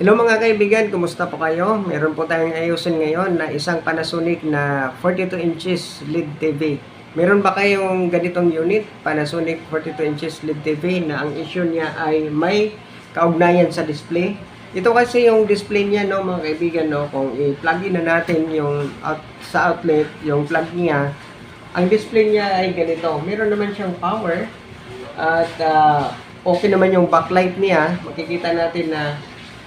Hello mga kaibigan, kumusta po kayo? Meron po tayong ayusin ngayon na isang Panasonic na 42 inches LED TV. Meron ba kayong ganitong unit, Panasonic 42 inches LED TV na ang issue niya ay may kaugnayan sa display? Ito kasi yung display niya no mga kaibigan no, kung i-plug in na natin yung out, sa outlet, yung plug niya, ang display niya ay ganito. Meron naman siyang power at ah, okay naman yung backlight niya. Makikita natin na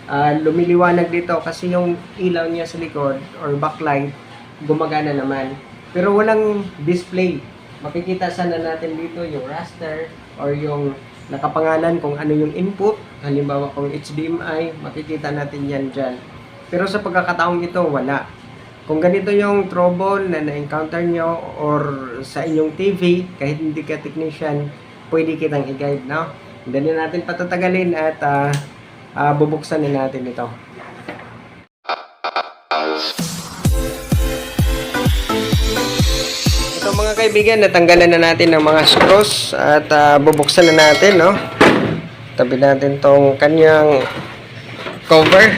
ah, lumiliwanag dito kasi yung ilaw niya sa likod or backlight gumagana naman. Pero walang display. Makikita sana natin dito yung raster or yung nakapangalan kung ano yung input. Halimbawa kung HDMI, makikita natin yan dyan. Pero sa pagkakataong ito, wala. Kung ganito yung trouble na na-encounter nyo or sa inyong TV, kahit hindi ka technician, pwede kitang i-guide, no? Hindi na natin patatagalin at ah, ah, bubuksan na natin ito. Ito mga kaibigan, natanggalan na natin ng mga screws at ah, bubuksan na natin, no? Tabi natin tong kanyang cover.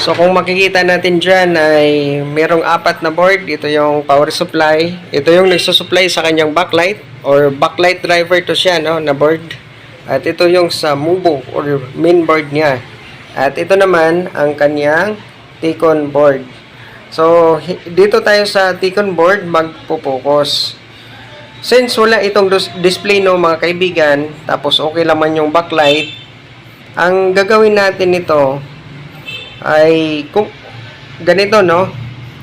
So kung makikita natin dyan ay merong apat na board. Ito yung power supply. Ito yung nagsusupply sa kanyang backlight or backlight driver to siya no, na board. At ito yung sa Mubo or main board niya. At ito naman ang kanyang Ticon board. So dito tayo sa Ticon board magpo-focus. Since wala itong display no mga kaibigan, tapos okay naman yung backlight, ang gagawin natin nito ay kung ganito no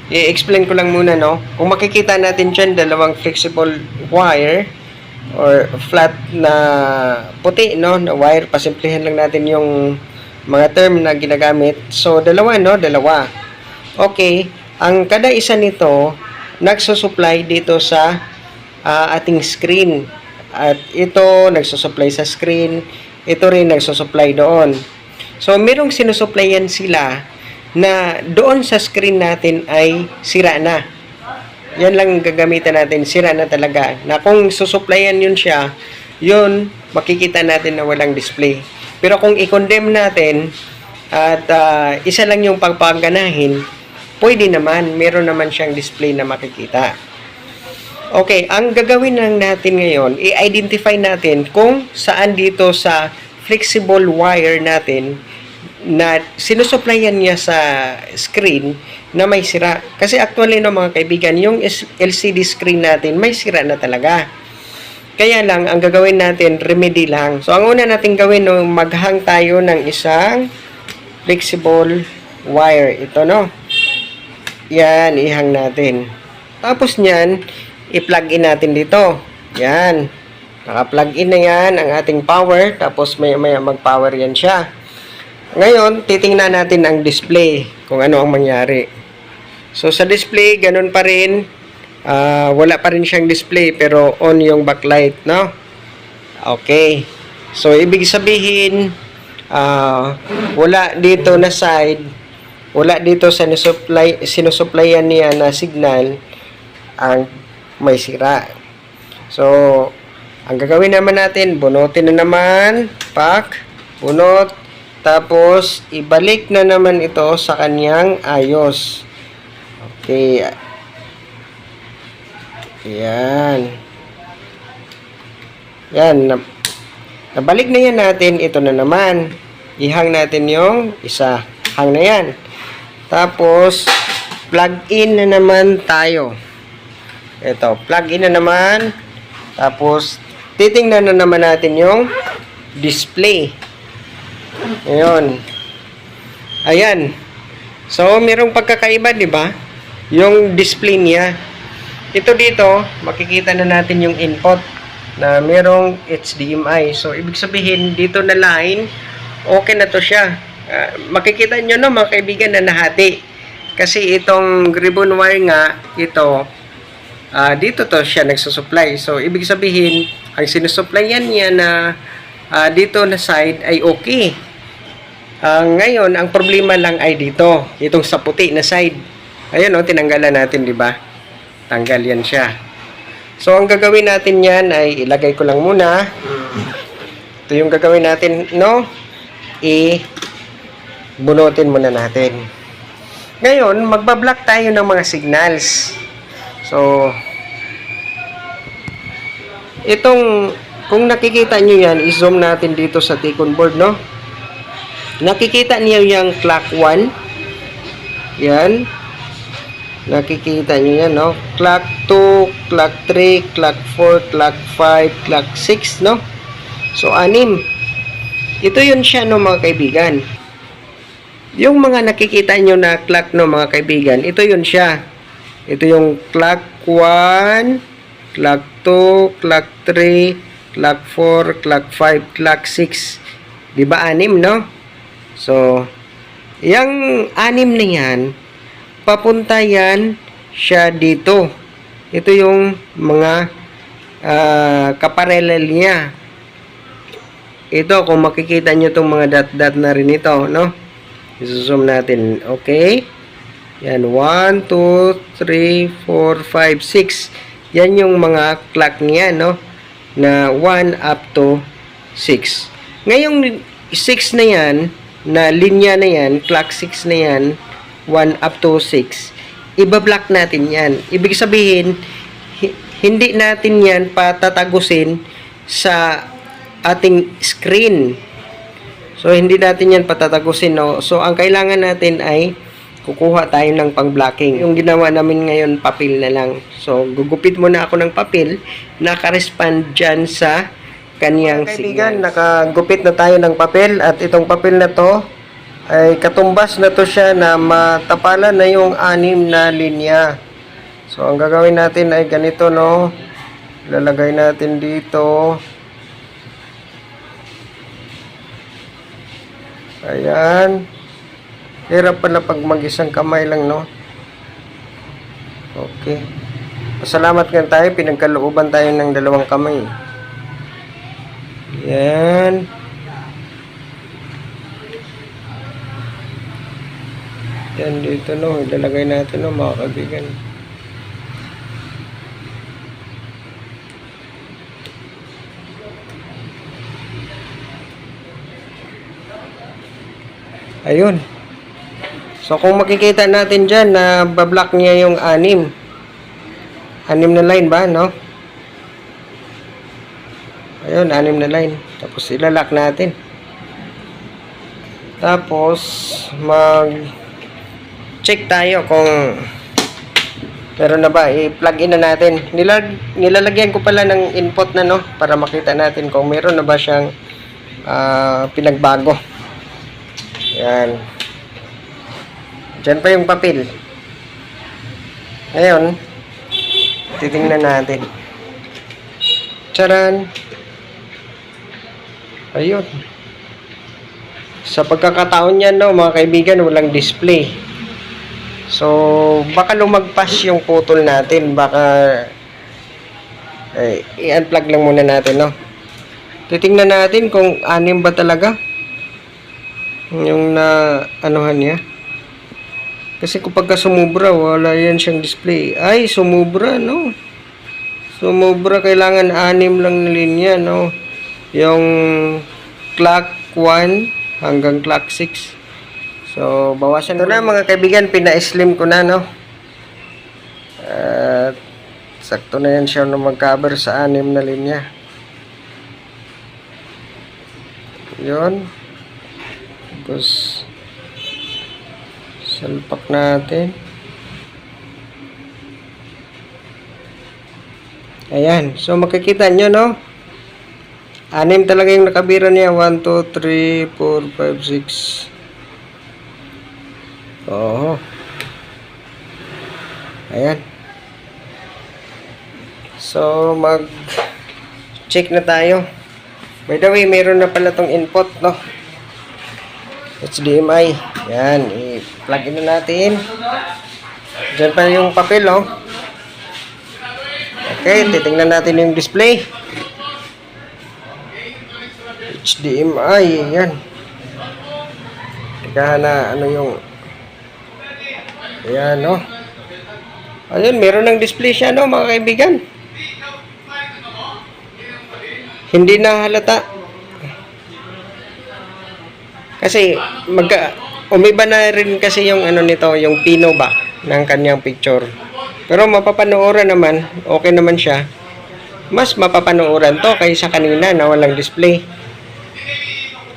i-explain ko lang muna no kung makikita natin dyan dalawang flexible wire or flat na puti no na wire. Pasimplihan lang natin yung mga term na ginagamit. So dalawa no dalawa. Okay ang kada isa nito nagsusupply dito sa ah, ating screen. At ito nagsusupply sa screen. Ito rin nagsusupply doon. So, merong sinusuplayan sila na doon sa screen natin ay sira na. Yan lang gagamitan natin, sira na talaga. Na kung susuplayan yun siya, yun, makikita natin na walang display. Pero kung i-condemn natin at ah, isa lang yung pagpaganahin, pwede naman, meron naman siyang display na makikita. Okay, ang gagawin lang natin ngayon, i-identify natin kung saan dito sa flexible wire natin na sinusuplayan niya sa screen na may sira. Kasi actually no mga kaibigan, yung LCD screen natin may sira na talaga. Kaya lang, ang gagawin natin, remedy lang. So, ang una natin gawin, no, maghang tayo ng isang flexible wire. Ito, no? Yan, ihang natin. Tapos niyan, i-plug in natin dito. Yan. Naka-plug in na yan ang ating power. Tapos may maya mag-power yan siya. Ngayon, titingnan natin ang display kung ano ang mangyari. So, sa display, ganun pa rin. Ah, wala pa rin siyang display pero on yung backlight, no? Okay. So, ibig sabihin, ah, wala dito na side, wala dito sa sinusupply, sinusupplyan niya na signal ang may sira. So, ang gagawin naman natin, bunutin na naman, pack, bunot, tapos ibalik na naman ito sa kanyang ayos. Okay. Yan. Yan. na- Nabalik na yan natin. Ito na naman. Ihang natin yung isa. Hang na yan. Tapos, plug in na naman tayo. Ito, plug in na naman. Tapos, titingnan na naman natin yung display. Ngayon. Ayan. So, merong pagkakaiba, di ba? Yung display niya. Ito dito, makikita na natin yung input na merong HDMI. So, ibig sabihin, dito na line, okay na to siya. Ah, makikita nyo no, mga kaibigan, na nahati. Kasi itong ribbon wire nga, ito, ah, dito to siya nagsusupply. So, ibig sabihin, ang sinusupplyan niya na ah, dito na side ay okay. Ah, ngayon, ang problema lang ay dito, itong sa puti na side. Ayun, oh, tinanggalan natin, di ba? Tanggal yan siya. So, ang gagawin natin yan ay ilagay ko lang muna. Ito yung gagawin natin, no? I bunutin muna natin. Ngayon, magbablock tayo ng mga signals. So, itong, kung nakikita nyo yan, i-zoom natin dito sa Ticon board, no? Nakikita niyo yung clock 1. Yan. Nakikita nyo yan, no? Clock 2, clock 3, clock 4, clock 5, clock 6, no? So, anim. Ito yun siya, no, mga kaibigan. Yung mga nakikita nyo na clock, no, mga kaibigan, ito yun siya. Ito yung clock 1, clock 2, clock 3, clock 4, clock 5, clock 6. Di ba anim, no? So, yung anim na yan, papunta yan siya dito. Ito yung mga ah, kaparelel niya. Ito, kung makikita nyo itong mga dot-dot na rin ito, no? I-zoom natin. Okay? Yan, 1, 2, 3, 4, 5, 6. Yan yung mga clock niya, no? Na 1 up to 6. Ngayong 6 na yan, na linya na yan, clock 6 na yan, 1 up to 6, ibablock natin yan. Ibig sabihin, hi- hindi natin yan patatagusin sa ating screen. So, hindi natin yan patatagusin, no? So, ang kailangan natin ay kukuha tayo ng pang-blocking. Yung ginawa namin ngayon, papel na lang. So, gugupit muna ako ng papel na correspond dyan sa kaniyang kaibigan, nakagupit na tayo ng papel at itong papel na to ay katumbas na to siya na matapalan na yung anim na linya. So, ang gagawin natin ay ganito, no? Lalagay natin dito. Ayan. Hirap pala pag mag-isang kamay lang, no? Okay. Pasalamat nga tayo, pinagkalooban tayo ng dalawang kamay. Yan. Yan dito, no? Ilalagay natin, no, mga kaibigan. Ayun. So, kung makikita natin dyan na bablock niya yung anim. Anim na line ba, no? Ayun, anim na line. Tapos, ilalak natin. Tapos, mag check tayo kung meron na ba. I-plug in na natin. Nilag nilalagyan ko pala ng input na, no? Para makita natin kung meron na ba siyang ah, pinagbago. Yan. Diyan pa yung papel. Ngayon, titingnan natin. Charan! Ayun. Sa pagkakataon niyan, no, mga kaibigan, walang display. So, baka lumagpas yung putol natin. Baka, eh, i-unplug lang muna natin, no. Titingnan natin kung anim ba talaga yung na anuhan niya. Kasi kapag ka sumubra, wala yan siyang display. Ay, sumubra, no? Sumubra, kailangan anim lang na linya, no? Yung clock 1 hanggang clock 6. So, bawasan Ito na mga kaibigan, pina-slim ko na, no? At sakto na yan siya na mag-cover sa anim na linya. Yun. Tapos, salpak natin. Ayan. So, makikita nyo, no? Anim talaga yung nakabira niya. 1, 2, 3, 4, 5, 6. Oo. Ayan. So, mag check na tayo. By the way, meron na pala tong input, no? HDMI. Yan, i-plug in na natin. Diyan pa yung papel, oh. Okay, titingnan natin yung display. HDMI, yan. Teka na, ano yung... Ayan, no? Ayun, meron ng display siya, no, mga kaibigan. Hindi na halata. Kasi, magka, umiba na rin kasi yung ano nito, yung pino ba ng kanyang picture. Pero mapapanooran naman, okay naman siya. Mas mapapanooran to kaysa kanina na walang display.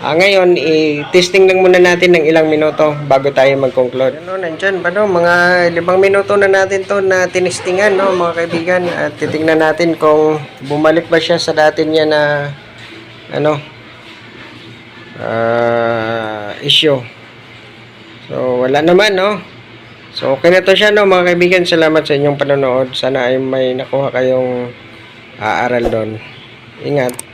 Ah, ngayon, i-testing lang muna natin ng ilang minuto bago tayo mag-conclude. Ano, nandyan ba? Mga limang minuto na natin to na tinistingan, no, mga kaibigan. At titingnan natin kung bumalik ba siya sa dati niya na, ano, ah, issue. So, wala naman, no? So, okay na to siya, no, mga kaibigan. Salamat sa inyong panonood. Sana ay may nakuha kayong aaral doon. Ingat.